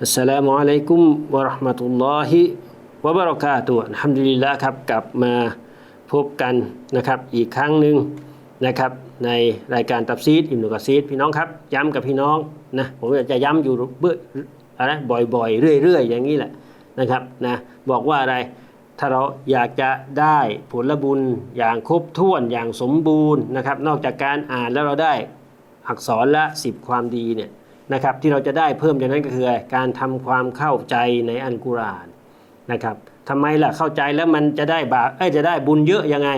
อัสสลามุอะลัยกุมวะราะห์มะตุลลอฮิวะบะระกาตัลฮัมดุลิละครับกลับมาพบกันนะครับอีกครั้งหนึ่งนะครับในรายการตับซีดอิมนุกะซีดพี่น้องครับ ย้ำกับพี่น้องนะผมจะย้ำอยู่เบื่ออะไรบ่อยๆ เรื่อย ๆ อย่างนี้แหละนะครับนะบอกว่าอะไรถ้าเราอยากจะได้ผลบุญอย่างครบถ้วนอย่างสมบูรณ์นะครับ นอกจากการอ่านแล้วเราได้อักษรละ 10 ความดีเนี่ย นะครับที่เราจะได้เพิ่มจากนั้นก็คือการทำความเข้าใจในอัลกุรอานนะครับทำไมล่ะเข้าใจแล้วมันจะได้บาปเอ้จะได้บุญเยอะยังไง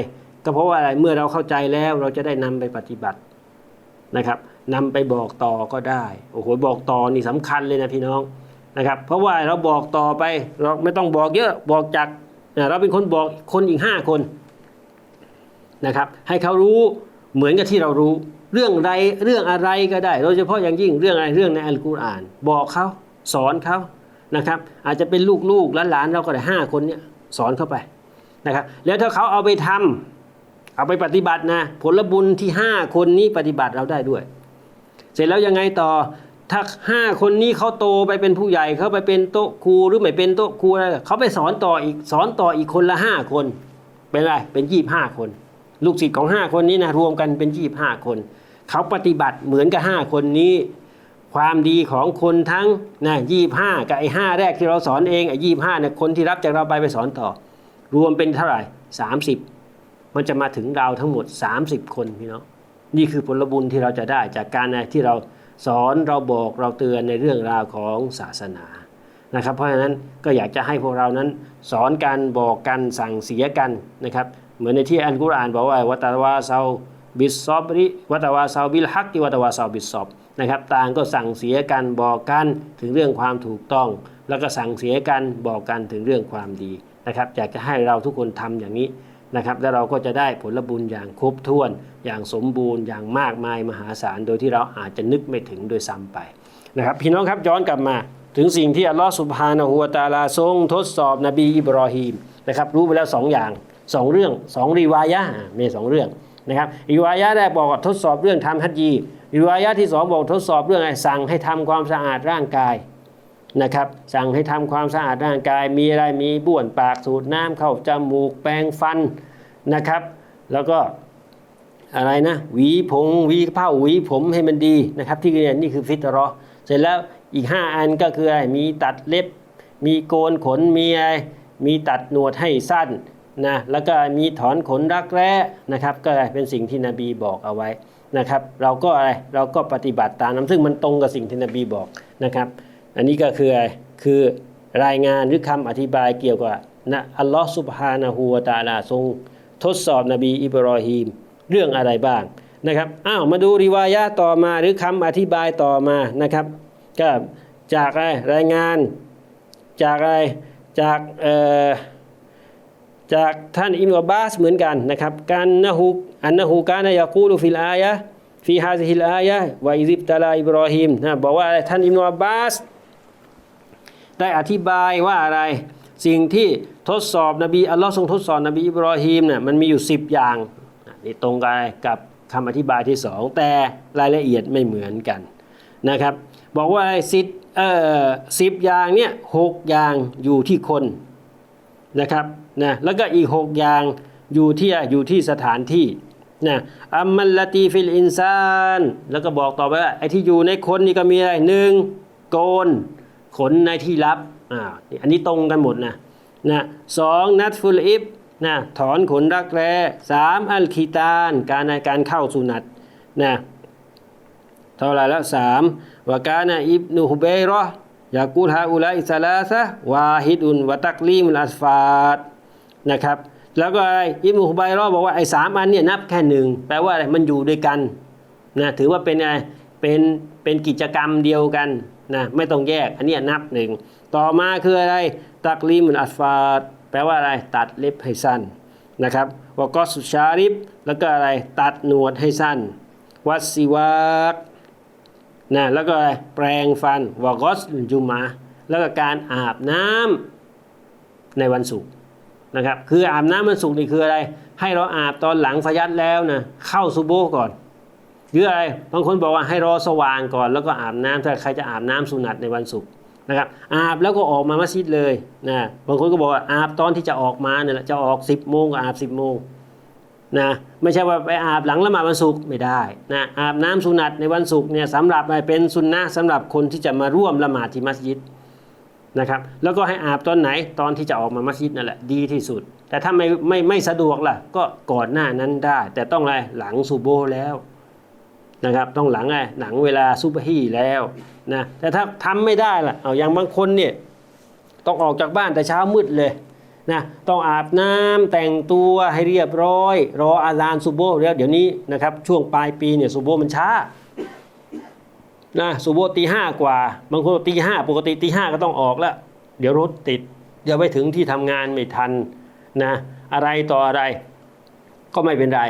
ก็เพราะว่าอะไรเมื่อเราเข้าใจแล้วเราจะได้นำไปปฏิบัตินะครับนำไปบอกต่อก็ได้โอ้โหบอกต่อนี่สำคัญเลยนะพี่น้องนะครับ เพราะว่าเราบอกต่อไปเราไม่ต้องบอกเยอะบอกจากเราเป็นคนบอกคนอีกห้าคนนะครับให้เขารู้เหมือนกับที่เรารู้ เรื่องใดเรื่องอะไรก็ได้ โดยเฉพาะอย่างยิ่งเรื่องอะไรเรื่องในอัลกุรอาน บอกเขาสอนเขานะครับ อาจจะเป็นลูกๆหลานๆเราก็ได้ห้าคนเนี่ยสอนเข้าไปนะครับแล้วถ้าเขาเอาไปทำเอาไปปฏิบัตินะผลบุญที่ห้าคนนี้ปฏิบัติเราได้ด้วย เสร็จแล้วยังไงต่อถ้าห้าคนนี้เขาโตไปเป็นผู้ใหญ่เขาไปเป็นโต๊ะครูหรือไม่เป็นโต๊ะครูอะไรเขาไปสอนต่ออีกสอนต่ออีกคนละห้าคน เป็นไรเป็นยี่บห้าคน ลูกศิษย์ของห้าคนนี้นะรวมกันเป็นยี่บห้าคน เขาปฏิบัติเหมือนกับห้าคนนี้ ความดีของคนทั้งนะยี่ห้ากับไอ้ห้าแรกที่เราสอนเองไอ้ยี่ห้าเนี่ยคนที่รับจากเราไปไปสอนต่อ รวมเป็นเท่าไหร่สามสิบมันจะมาถึงเราทั้งหมด 30 คนพี่น้องนี่คือผลบุญที่เราจะได้จากการที่เราสอนเราบอกเราเตือนในเรื่องราวของศาสนานะครับเพราะฉะนั้นก็อยากจะให้พวกเรานั้นสอนกันบอกกันสั่งเสียกันนะครับ เหมือนในที่อันกุรอานบอกว่าวัตวาเซา บิสซอบริวัตวาซาบิลฮักกิวัตวาซาบิสซอบนะครับต่างก็สั่งเสียกันบอกกันถึงเรื่องความถูกต้อง แล้วก็สั่งเสียกันบอกกันถึงเรื่องความดีนะครับอยากจะให้เราทุกคนทำอย่างนี้นะครับแล้วเราก็จะได้ผลบุญอย่างครบถ้วน อย่างสมบูรณ์อย่างมากมายมหาศาลโดยที่เราอาจจะนึกไม่ถึงโดยซ้ำไปนะครับพี่น้องครับย้อนกลับมา ถึงสิ่งที่อัลลอฮฺสุบฮานะฮูวตาลาทรงทดสอบนบีอิบรอฮีมนะครับรู้ไปแล้วสองอย่างสองเรื่องสองรีวายะห์อะมีสองเรื่อง นะครับรีวายะแรกบอกทดสอบเรื่องทำฮัจญีรีวายะที่สองบอกทดสอบเรื่องอะไรสั่งให้ทำความสะอาดร่างกายนะครับสั่งให้ทำความสะอาดร่างกายมีอะไรมีบ้วนปากสูดน้ำเข้าจมูกแปรงฟันนะครับ แล้วก็อะไรนะหวีผมหวีผ้าหวีผมให้มันดีนะครับ ที่เรียนนี่คือฟิตรอเสร็จแล้วอีก 5 อันก็คืออะไรมีตัดเล็บ มีโกนขนมีอะไรมีตัดหนวดให้สั้น นะแล้วก็มีถอนขนรักแร้นะครับก็เป็นสิ่งที่นบีบอกเอาไว้นะครับ เราก็อะไรเราก็ปฏิบัติตามนั้นซึ่งมันตรงกับสิ่งที่นบีบอกนะครับ อันนี้ก็คืออะไรคือรายงานหรือคำอธิบายเกี่ยวกับนะอัลลอฮฺสุบฮานะฮูวตะอาลาทรง ทดสอบนบีอิบรอฮีมเรื่องอะไรบ้างนะครับอ้าวมาดูริวายะต่อมาหรือคำอธิบายต่อมานะครับก็จากอะไรรายงานจากอะไรจากเอ่อ จากท่านอิมรุอับบาสเหมือนกันนะครับการนะฮูอันนะฮูกานยากูลุฟิลอายะฟีฮาซิฮิลอายะวะอิซิบตะลาอิบรอฮิมนะบอกว่าท่านอิมรุอับบาส ได้อธิบายว่าอะไร สิ่งที่ทดสอบนบีอัลลอฮ์ทรงทดสอบนบีอิบรอฮีมเนี่ยมันมีอยู่ 10 อย่างนี่ตรงกันกับคำอธิบายที่สองแต่รายละเอียดไม่เหมือนกันนะครับ บอกว่าสิบเอ่อสิบอย่างเนี่ยหกอย่างอยู่ที่คน นะครับนะแล้วก็อีกหกอย่างอยู่ที่อยู่ที่สถานที่นะอัมมัลลตีฟิลอินซาน แล้วก็บอกต่อไปว่าไอ้ที่อยู่ในคนนี่ก็มีอะไรหนึ่งโกน ขนในที่ลับอ่านี่อันนี้ตรงกันหมดนะนะสองนัดฟุลอิบนะถอนขนรักแร้สามอัลคีตานการในการเข้าสุนัตนะเท่าไหรแล้วสามวากานะอิบนุฮุเบรอ ยากูลฮาอุลัยซาลาซะวาฮิดุนวะตักลีมุลอัสฟาดนะครับ แล้วก็อะไรอิบนุฮุเบยรอบอกว่าไอ้สามอันเนี่ยนับแค่หนึ่งแปลว่าอะไรมันอยู่ด้วยกันนะถือว่าเป็นอะไรเป็นเป็นกิจกรรมเดียวกันนะไม่ต้องแยกอันเนี้ยนับหนึ่งต่อมาคืออะไรตักลีมุนอัสฟาดแปลว่าอะไรตัดเล็บให้สั้นนะครับวกอสุชาริบแล้วก็อะไรตัดหนวดให้สั้นวัดสิวาก นะแล้วก็อะไรแปรงฟันวกอสจุมาแล้วก็การอาบน้ำในวันศุกร์นะครับ คืออาบน้ำวันศุกร์นี่คืออะไร ให้เราอาบตอนหลังฟยัดแล้วนะเข้าซูโบก่อนหรืออะไรบางคนบอกว่าให้รอสว่างก่อน แล้วก็อาบน้ำถ้าใครจะอาบน้ำสุนัตในวันศุกร์นะครับอาบแล้วก็ออกมามัสยิดเลยนะบางคนก็บอกว่าอาบตอนที่จะออกมาเนี่ยแหละจะออก 10บโมงก็อาบ 10บโมง นะไม่ใช่ว่าไปอาบหลังละหมาดวันศุกร์ไม่ได้นะอาบน้ำสุนัตในวันศุกร์เนี่ยสำหรับเป็นสุนนะสำหรับคนที่จะมาร่วมละหมาดที่มัสยิดนะครับแล้วก็ให้อาบตอนไหนตอนที่จะออกมามัสยิดนั่นแหละดีที่สุด แต่ถ้าไม่ไม่ไม่สะดวกล่ะก็ก่อนหน้านั้นได้ แต่ต้องอะไรหลังซูโบแล้วนะครับต้องหลังไงหลังเวลาซุบฮีแล้วนะแต่ถ้าทำไม่ได้ล่ะเอาอย่างบางคนเนี่ยต้องออกจากบ้านแต่เช้ามืดเลย นะต้องอาบน้ำแต่งตัวให้เรียบร้อย รออาซานซูโบแล้วเดี๋ยวนี้นะครับช่วงปลายปีเนี่ยซูโบมันช้านะซูโบตีห้ากว่า บางคนตีห้าปกติตีห้าก็ต้องออกแล้ว เดี๋ยวรถติด เดี๋ยวไปถึงที่ทำงานไม่ทันนะอะไรต่ออะไรก็ไม่เป็นไร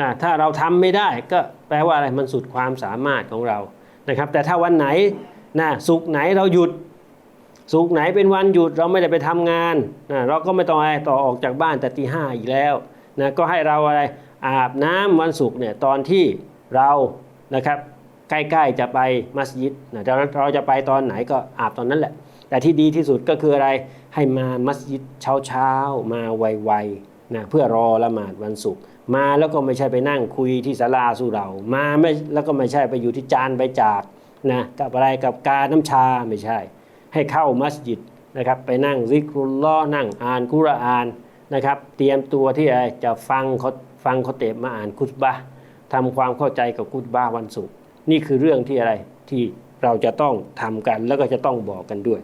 นะถ้าเราทำไม่ได้ก็แปลว่าอะไรมันสุดความสามารถของเรานะครับ แต่ถ้าวันไหนนะสุกร์ไหนเราหยุด สุกไหนเป็นวันหยุดเราไม่ได้ไปทำงานนะเราก็ไม่ต้องอะไรต่อออกจากบ้านแต่ตีห้าอีกแล้วนะก็ให้เราอะไรอาบน้ำวันศุกร์เนี่ยตอนที่เรานะครับใกล้ๆจะไปมัสยิดนะเราเราจะไปตอนไหนก็อาบตอนนั้นแหละ แต่ที่ดีที่สุดก็คืออะไรให้มามัสยิดเช้าๆมาไวๆนะเพื่อรอละหมาดวันศุกร์มาแล้วก็ไม่ใช่ไปนั่งคุยที่ศาลาสู่เรา มาไม่แล้วก็ไม่ใช่ไปอยู่ที่จานใบจากนะกับอะไรกับกาน้ำชาไม่ใช่ ให้เข้ามัสยิดนะครับไปนั่งซิกรุลลอนั่งอ่านกุรอานนะครับ เตรียมตัวที่จะฟังเขาฟังเขาเตบมาอ่านคุตบะทำความเข้าใจกับคุตบะวันศุกร์นี่คือเรื่องที่อะไรที่เราจะต้องทำกันแล้วก็จะต้องบอกกันด้วย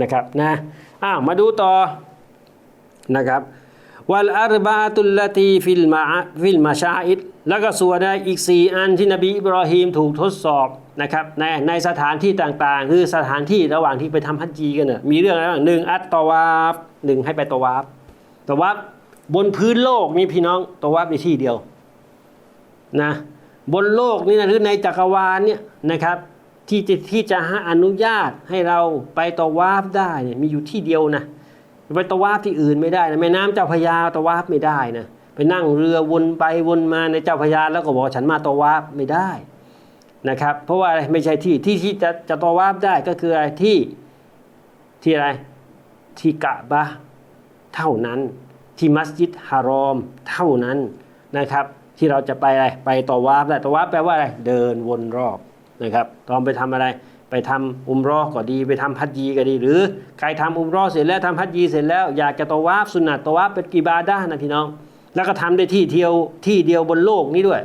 นะครับนะอ้าวมาดูต่อนะครับวัลอาร์บาตุลลตีฟิลมาฟิลมาชาอิดแล้วก็ส่วนในอีก 4 อันที่นบีอิบรอฮีมถูกทดสอบ นะครับในในสถานที่ต่างๆ คือสถานที่ระหว่างที่ไปทำฮัจญีกันน่ะมีเรื่องอะไรบ้างหนึ่งอัตตวาฟหนึ่งให้ไปตวาฟตวาฟบนพื้นโลกนี่พี่น้องตวาฟในที่เดียวนะบนโลกนี่นะหรือในจักรวาลเนี่ยนะครับที่จะที่จะให้อนุญาตให้เราไปตวาฟได้เนี่ยมีอยู่ที่เดียวนะไปตวาฟที่อื่นไม่ได้นะแม่น้ำเจ้าพยาตวาฟไม่ได้นะไปนั่งเรือวนไปวนมาในเจ้าพยาแล้วก็บอกฉันมาตวาฟไม่ได้ นะครับเพราะว่าอะไรไม่ใช่ที่ที่ที่จะจะตอวาฟได้ก็คืออะไรที่ที่อะไรที่กะบะเท่านั้น ที่มัสยิดฮารอมเท่านั้นนะครับ ที่เราจะไปอะไรไปตอวาฟได้ตอวาฟแปลว่าอะไรเดินวนรอบนะครับตอนไปทำอะไรไปทำอุมรอก็ดี ไปทำฮัจญีก็ดี หรือใครทำอุมรอเสร็จแล้วทำฮัจญีเสร็จแล้วอยากจะตวาฟสุนัตตวาฟเป็นกีบาดะห์นะพี่น้อง แล้วก็ทำได้ที่เที่ยวที่เดียวบนโลกนี้ด้วย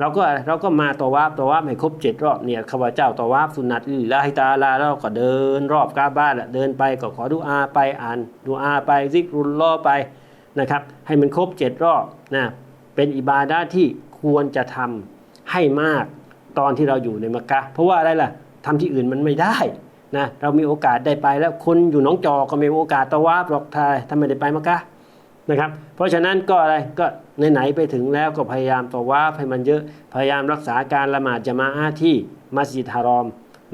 เราก็เราก็มาตัวาฟตวาฟให้ครบเจ็ดรอบเนี่ยข้าพเจ้าตัวาฟสุนัตลิลลาฮิตาลาแล้วก็เดินรอบกาบ้านแหละเดินไปก็ขอดุอาไปอ่านดุอาไปซิกรุลลอไปนะครับให้มันครบเจ็ดรอบนะเป็นอิบาดะห์ที่ควรจะทำให้มากตอนที่เราอยู่ในมักกะเพราะว่าอะไรล่ะทำที่อื่นมันไม่ได้นะเรามีโอกาสได้ไปแล้วคนอยู่หนองจอก็มีโอกาสตวาฟหรอกทายถ้าไม่ได้ไปมักกะ นะครับ เพราะฉะนั้นก็อะไรก็ไหนๆไปถึงแล้วก็พยายามต่อว่าให้มันเยอะพยายามรักษาการละหมาดจะมาอาที่มัสยิดฮารอม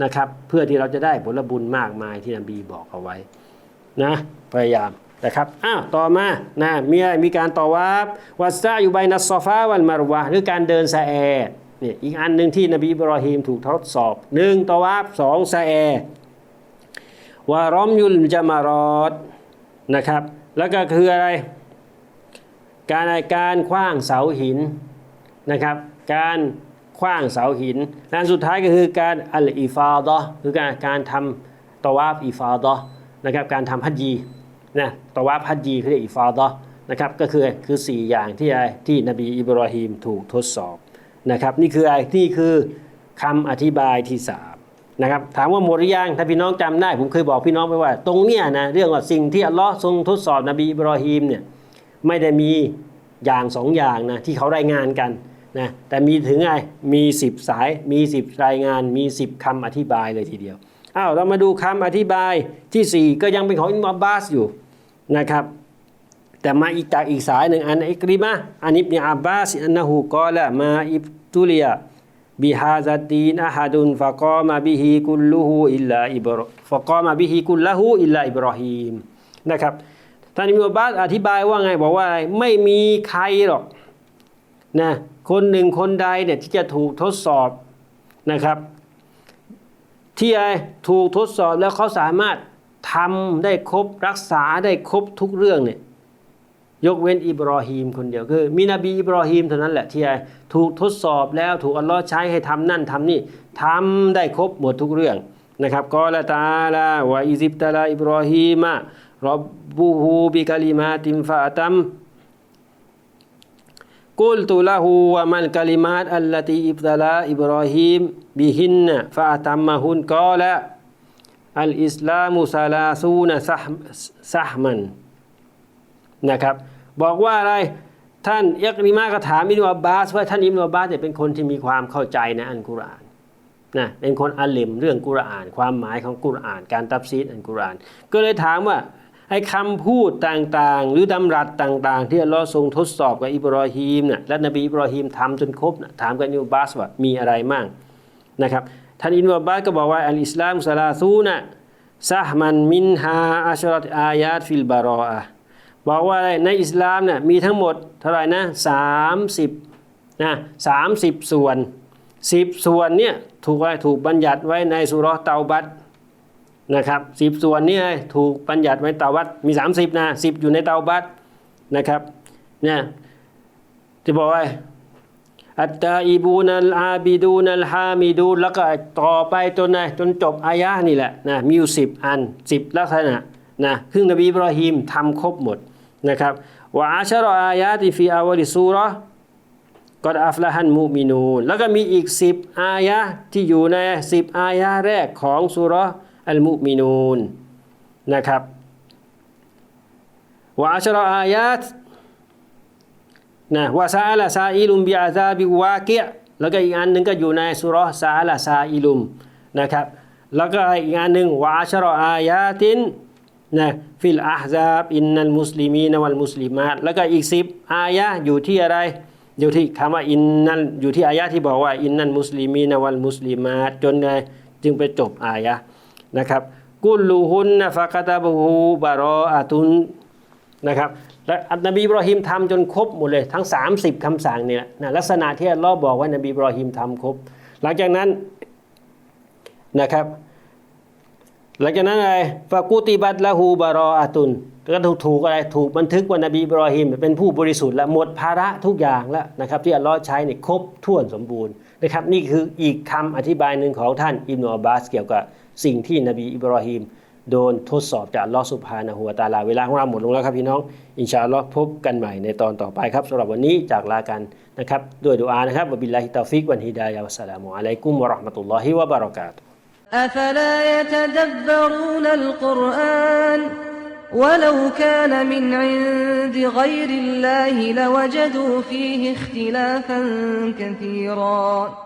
นะครับเพื่อที่เราจะได้ผลบุญมากมายที่นบีบอกเอาไว้นะพยายามนะครับอ้าวต่อมานะมีอะไรมีการต่อว่าวัสซาอยู่ใบนัสซอฟาวันมารวะหรือการเดินซาแอเนี่ยอีกอันหนึ่งที่นบีอิบรอฮีมถูกทดสอบหนึ่งต่อวาบสองซาแอวารอมยุลจามารอดนะครับ แล้วก็คืออะไร การการคว้างเสาหินนะครับ การคว้างเสาหินและสุดท้ายก็คือการอัลอิฟาดะคือการการทำตวาฟอิฟาดะห์นะครับการทำฮัจญีนะตวาฟฮัจญีเขาเรียกอิฟาดะห์นะครับก็คือคือ 4 อย่างที่ที่นบีอิบรอฮีมถูกทดสอบนะครับนี่คืออะไรนี่คือคำอธิบายที่3นะครับถามว่าหมดหรือยังถ้าพี่น้องจำได้ ผมเคยบอกพี่น้องไปว่า ตรงเนี้ยนะเรื่องว่าสิ่งที่อัลลอฮ์ทรงทดสอบนบีอิบรอฮีมเนี่ย ไม่ได้มีอย่างสองอย่างนะที่เขารายงานกันนะแต่มีถึงไงมี 10 สายมี 10 รายงานมี 10คำอธิบายเลยทีเดียวอ้าวเรามาดูคำอธิบายที่สี่ก็ยังเป็นของอิมามอับาสอยู่นะครับ แต่มาอีกจากอีกสายหนึ่งอันอิกริมะอันอิบนอับบาสอันนะฮูกอละมาอิบตุเลียบิฮาซัดีนอะฮัดุนฟะกอมาบิฮิกุลลุฮูอิลลาอิบรฟะกอมาบิฮิกุลละฮูอิลลาอิบรอฮีมนะครับ ท่านอิบนอับาสอธิบายว่าไงบอกว่าอะไรไม่มีใครหรอกนะคนหนึ่งคนใดเนี่ยที่จะถูกทดสอบนะครับ ที่ไรถูกทดสอบแล้วเขาสามารถทำได้ครบรักษาได้ครบทุกเรื่องเนี่ยยกเว้นอิบรอฮีมคนเดียวคือมีนบีอิบรอฮีมเท่านั้นแหละที่ไรถูกทดสอบแล้วถูกอัลลอฮ์ใช้ให้ทำนั่นทำนี่ทำได้ครบหมดทุกเรื่องนะครับกอละตาลาวะอิซิบตะลาอิบรอฮีมะ รับบูฮูบิกลิมาติมฟาตัมกุลตุละหูวะมันกลิมาตอัลลตีอิบตะลาอิบรอฮีมบิหินนะฟาตัมมะฮุนกอละอัลอิสลามุซาลาซูนะซะซะมันนะครับ บอกว่าอะไรท่านยักริมาก็ถามอิบนุอับบาสว่าท่านอิบนุอับบาสเนี่ยเป็นคนที่มีความเข้าใจในอันกุรอานนะเป็นคนอาลิมเรื่องกุรอาน ความหมายของกุรอาน การตับซีดอันกุรอาน ก็เลยถามว่า ไอ้คำพูดต่างๆ หรือดำรัสต่าง ๆ ที่อัลลอฮ์ทรงทดสอบกับอิบรอฮีมเนี่ยและนบีอิบรอฮีมทำจนครบนะถามกับอิบนุอับบาสว่ามีอะไรมั่งนะครับท่านอิบนุอับาสก็บอกว่าอัลอิสลามซาลาซูนะซะฮ์มันมินฮาอัชรัตอายาตฟิลบารออะบอกว่าในอิสลามเนี่ยมีทั้งหมดเท่าไหร่นะ30นะ30ส่วน10ส่วนเนี่ยถูกอะไรถูกบัญญัติไว้ในสุรเตาบัต นะครับสิบส่วนนี้ถูกบัญญัติไว้เตาบัตมี 30นะสิบอยู่ในเตาบัตนะครับเนี่ยที่บอกว่าอัตตาอีบูนัลอาบิดูนัลฮามิดูแล้วก็ต่อไปจนไหนจนจบอายะนี่แหละนะมีอยู่สิบอันสิบลักษณะนะซึ่งนบีอิบราฮิมทำครบหมดนะครับวะอาชรออายาติฟีอาวลิซูราะห์กอดอัฟละฮันมุมินูนแล้วก็มีอีกสิบอายะที่อยู่ในสิบอายะแรกของสุราะห์ อัลมุมินูนนะครับวะอัชรออายาตนะวะซาอัลซาอิลุมบิอาซาบิวาเกียแล้วก็อีกอันหนึ่งก็อยู่ในสุราะซาอัลซาอิลุมนะครับแล้วก็อีกอันหนึ่งวะอัชรออายาตินนะฟิลอาฮซาบอินนัลมุสลิมีนวัลมุสลิมาตแล้วก็อีกสิบอายะอยู่ที่อะไรอยู่ที่คำว่าอินนั่นอยู่ที่อายะที่บอกว่าอินนั่นมุสลิมีนวัลมุสลิมาตจนไงจึงไปจบอายะ นะครับ กุลูฮุนนะฟะกะตาบูฮูบารออาตุนนะครับและอัลนบีบรอฮิมทำจนครบหมดเลยทั้ง 30คำสั่งเนี่ยนะลักษณะที่อัลลอฮ์บอกว่านบีบรอฮิมทำครบ หลังจากนั้นนะครับ หลังจากนั้นอะไรฟากูติบัตละฮูบารออาตุนก็ถูกถูกอะไรถูกบันทึกว่านบีบรอฮิมเป็นผู้บริสุทธิ์และหมดภาระทุกอย่างแล้วนะครับ ที่อัลลอฮ์ใช้เนี่ยครบถ้วนสมบูรณ์นะครับ นี่คืออีกคำอธิบายหนึ่งของท่านอิบนุอับบาสเกี่ยวกับ สิ่งที่นบีอิบรอฮิมโดนทดสอบจากอัลลอฮ์สุบฮานะฮูวะตะอาลาเวลาของเราหมดลงแล้วครับพี่น้อง อินชาอัลลอฮ์พบกันใหม่ในตอนต่อไปครับสำหรับวันนี้จากลากันนะครับด้วยดุอานะครับวะบิลลาฮิตาฟิกวันฮิดายะวัสสลามุอะลัยกุมวะเราะห์มะตุลลอฮิวะบะเราะกาตุฮ์ أفلا يتدبرون القرآن ولو كان من عند غير الله لوجدوا فيه اختلافا كثيرا